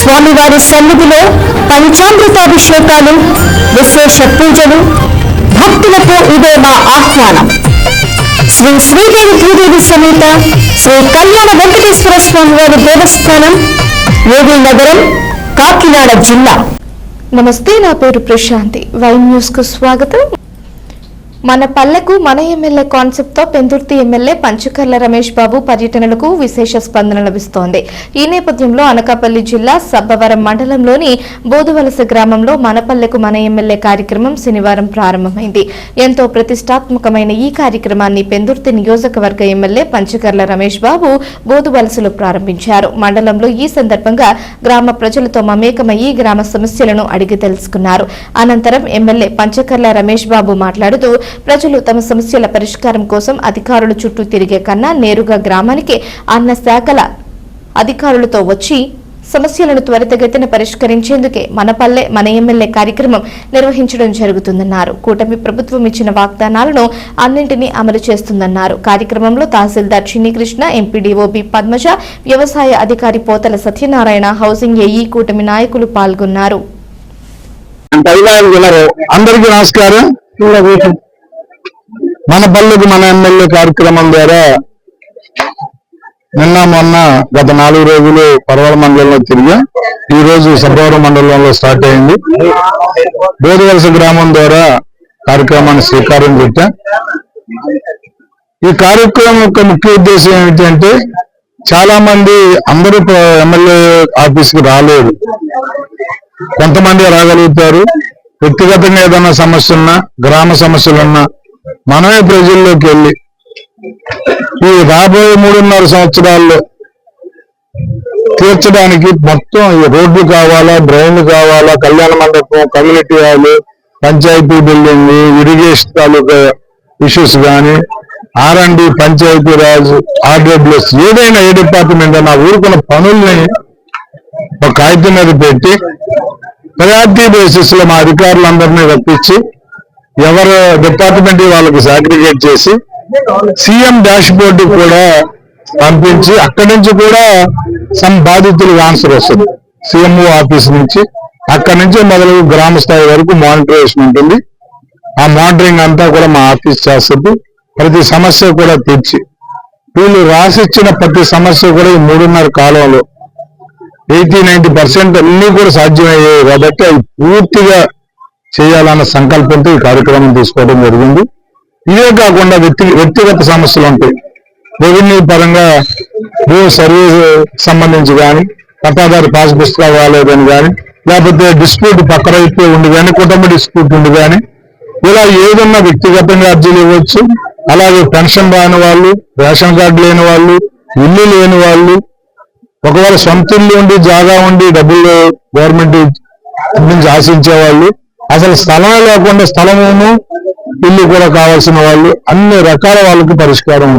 స్వామివారి సన్నిధిలో పంచామృతాభిషేకాలు విశేష పూజలు భక్తులకు ఇదే మా ఆహ్వానం. శ్రీ శ్రీదేవి భూదేవి సమేత శ్రీ కళ్యాణ వెంకటేశ్వర స్వామి వారి దేవస్థానం ఏవీ నగరం కాకినాడ జిల్లా. నమస్తే నా పేరు ప్రశాంతి. వై న్యూస్కు స్వాగతం. మన పల్లెకు మన ఎమ్మెల్యే కాన్సెప్ట్తో పెందుర్తి ఎమ్మెల్యే పంచకర్ల రమేష్ బాబు పర్యటనలకు విశేష స్పందన లభిస్తోంది. ఈ నేపథ్యంలో అనకాపల్లి జిల్లా సబ్బవరం మండలంలోని బోధువలస గ్రామంలో మన పల్లెకు మన ఎమ్మెల్యే కార్యక్రమం శనివారం ప్రారంభమైంది. ఎంతో ప్రతిష్టాత్మకమైన ఈ కార్యక్రమాన్ని పెందుర్తి నియోజకవర్గ ఎమ్మెల్యే పంచకర్ల రమేష్ బాబు బోధువలసలో ప్రారంభించారు. మండలంలో ఈ సందర్భంగా గ్రామ ప్రజలతో మమేకమయ్యి గ్రామ సమస్యలను అడిగి తెలుసుకున్నారు. అనంతరం ఎమ్మెల్యే పంచకర్ల రమేష్ బాబు మాట్లాడుతూ ప్రజలు తమ సమస్యల పరిష్కారం కోసం అధికారుల చుట్టూ తిరిగే కన్నా నేరుగా గ్రామానికి అన్న శాఖల అధికారులతో వచ్చి సమస్యలను త్వరితగతిన పరిష్కరించేందుకే మన పల్లె మన ఎమ్మెల్యే కార్యక్రమం నిర్వహించడం జరుగుతుందన్నారు. కూటమి ప్రభుత్వం ఇచ్చిన వాగ్దానాలను అన్నింటినీ అమలు చేస్తుందన్నారు. కార్యక్రమంలో తహసీల్దార్ చిన్నికృష్ణ ఎంపీడీఓ బి పద్మజ వ్యవసాయ అధికారి పోతల సత్యనారాయణ హౌసింగ్ ఏఈ కూటమి నాయకులు పాల్గొన్నారు. అందరికీ నమస్కారం. మన పల్లెకు మన ఎమ్మెల్యే కార్యక్రమం ద్వారా నిన్న మొన్న గత నాలుగు రోజులు పర్వాల మండలంలో తిరిగా ఈ రోజు సబ్బవరం మండలంలో స్టార్ట్ అయింది. బోధవలస గ్రామం ద్వారా కార్యక్రమాన్ని శ్రీకారం చుట్టా ఈ కార్యక్రమం యొక్క ముఖ్య ఉద్దేశం ఏమిటంటే చాలా మంది అందరూ ఎమ్మెల్యే ఆఫీస్కి రాలేరు కొంతమంది రాగలుగుతారు. వ్యక్తిగతంగా ఏదైనా సమస్యలున్నా గ్రామ సమస్యలున్నా మనమే ప్రజల్లోకి వెళ్ళి ఈ రాబోయే మూడున్నర సంవత్సరాల్లో తీర్చడానికి మొత్తం ఈ రోడ్లు కావాలా డ్రైన్లు కావాలా కళ్యాణ మండపం community hall panchayat building irrigation తాలూకా ఇష్యూస్ కానీ R and panchayat raj RWS ఏదైనా ఏ డిపార్ట్మెంట్ నా ఊరుకున్న పనుల్ని ఒక కాగితం మీద పెట్టి ప్రయారిటీ బేసిస్లో మా అధికారులందరినీ రప్పించి ఎవరు డిపార్ట్మెంట్ వాళ్ళకి సాగ్రిగేట్ చేసి సీఎం డాష్ బోర్డు కూడా పంపించి అక్కడి నుంచి కూడా సమ్ బాధితులకు ఆన్సర్ వస్తుంది. సీఎంఓ ఆఫీస్ నుంచి అక్కడి నుంచి మొదలు గ్రామ స్థాయి వరకు మానిటరేషన్ ఉంటుంది. ఆ మానిటరింగ్ అంతా కూడా మా ఆఫీస్ చేస్తుంది. ప్రతి సమస్య కూడా తీర్చి. వీళ్ళు రాసిచ్చిన ప్రతి సమస్య కూడా ఈ మూడున్నర కాలంలో ఎయిటీ నైన్టీ పర్సెంట్ అన్ని కూడా సాధ్యమయ్యాయి. కాబట్టి అవి పూర్తిగా చేయాలన్న సంకల్పంతో ఈ కార్యక్రమం తీసుకోవడం జరిగింది. ఇవే కాకుండా వ్యక్తి వ్యక్తిగత సమస్యలు ఉంటాయి. రెవెన్యూ పరంగా భూ సర్వీస్ సంబంధించి కానీ పట్టాదారు పాస్ పుస్తకాలు రాలేదని కానీ లేకపోతే డిస్ప్యూట్ పక్క రైతే ఉండి కానీ కుటుంబ డిస్ప్యూట్ ఉండి కానీ ఇలా ఏదన్నా వ్యక్తిగతంగా అర్జీలు ఇవ్వచ్చు. అలాగే పెన్షన్ రాని వాళ్ళు రేషన్ కార్డు లేని వాళ్ళు ఇల్లు లేని వాళ్ళు ఒకవేళ సొంత ఇల్లు ఉండి జాగా ఉండి డబ్బులు గవర్నమెంట్ నుంచి ఆశించే వాళ్ళు అసలు స్థలం లేకుండా స్థలమును ఇల్లు కూడా కావాల్సిన వాళ్ళు అన్ని రకాల వాళ్ళకి పరిష్కారం